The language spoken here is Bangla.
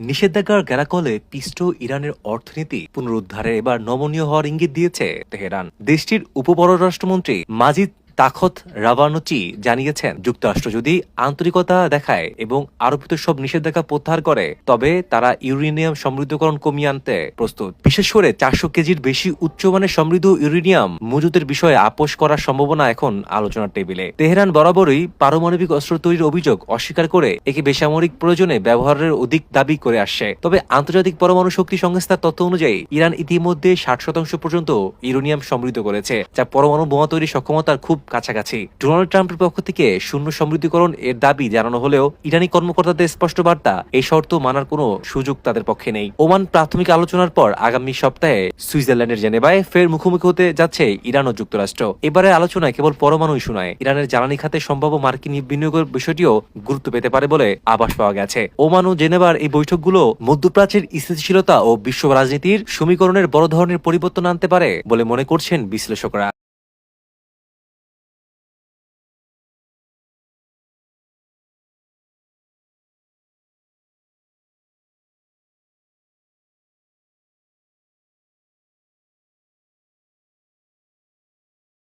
নিষেধাজ্ঞার গেরাকলে পিষ্ট ইরানের অর্থনীতি পুনরুদ্ধারে এবার নমনীয় হওয়ার ইঙ্গিত দিয়েছে তেহরান। দেশটির উপপররাষ্ট্রমন্ত্রী মাজিদ তাখত রাভানুচি জানিয়েছেন, যুক্তরাষ্ট্র যদি আন্তরিকতা দেখায় এবং আরোপিত সব নিষেধাজ্ঞা প্রত্যাহার করে, তবে তারা ইউরেনিয়াম সমৃদ্ধকরণ কমিয়ে আনতে প্রস্তুত। বিশেষ করে চারশো কেজির বেশি উচ্চমানের সমৃদ্ধ ইউরেনিয়াম মজুদের বিষয়ে আপোষ করার সম্ভাবনা এখন আলোচনার টেবিলে। তেহরান বরাবরই পারমাণবিক অস্ত্র তৈরির অভিযোগ অস্বীকার করে একে বেসামরিক প্রয়োজনে ব্যবহারের অধিক দাবি করে আসছে। তবে আন্তর্জাতিক পরমাণু শক্তি সংস্থার তথ্য অনুযায়ী, ইরান ইতিমধ্যে ষাট শতাংশ পর্যন্ত ইউরেনিয়াম সমৃদ্ধ করেছে, যা পরমাণু বোমা তৈরির সক্ষমতার খুব কাছাকাছি। ডোনাল্ড ট্রাম্পের পক্ষ থেকে শূন্য সমৃদ্ধিকরণ এর দাবি জানানো হলেও ইরানি কর্মকর্তাদের স্পষ্ট বার্তা, এই শর্ত মানার কোনো সুযোগ তাদের পক্ষে নেই। ওমান প্রাথমিক আলোচনার পর আগামী সপ্তাহে সুইজারল্যান্ডের জেনেভায় ফের মুখোমুখি হতে যাচ্ছে ইরান ও যুক্তরাষ্ট্র। এবারে আলোচনায় কেবল পরমাণু ইস্যু নয় ইরানের জ্বালানি খাতে সম্ভাব্য মার্কিন বিনিয়োগের বিষয়টিও গুরুত্ব পেতে পারে বলে আভাস পাওয়া গেছে। ওমান ও জেনেভার এই বৈঠকগুলো মধ্যপ্রাচ্যের স্থিতিশীলতা ও বিশ্ব রাজনীতির সমীকরণের বড় ধরনের পরিবর্তন আনতে পারে বলে মনে করছেন বিশ্লেষকরা।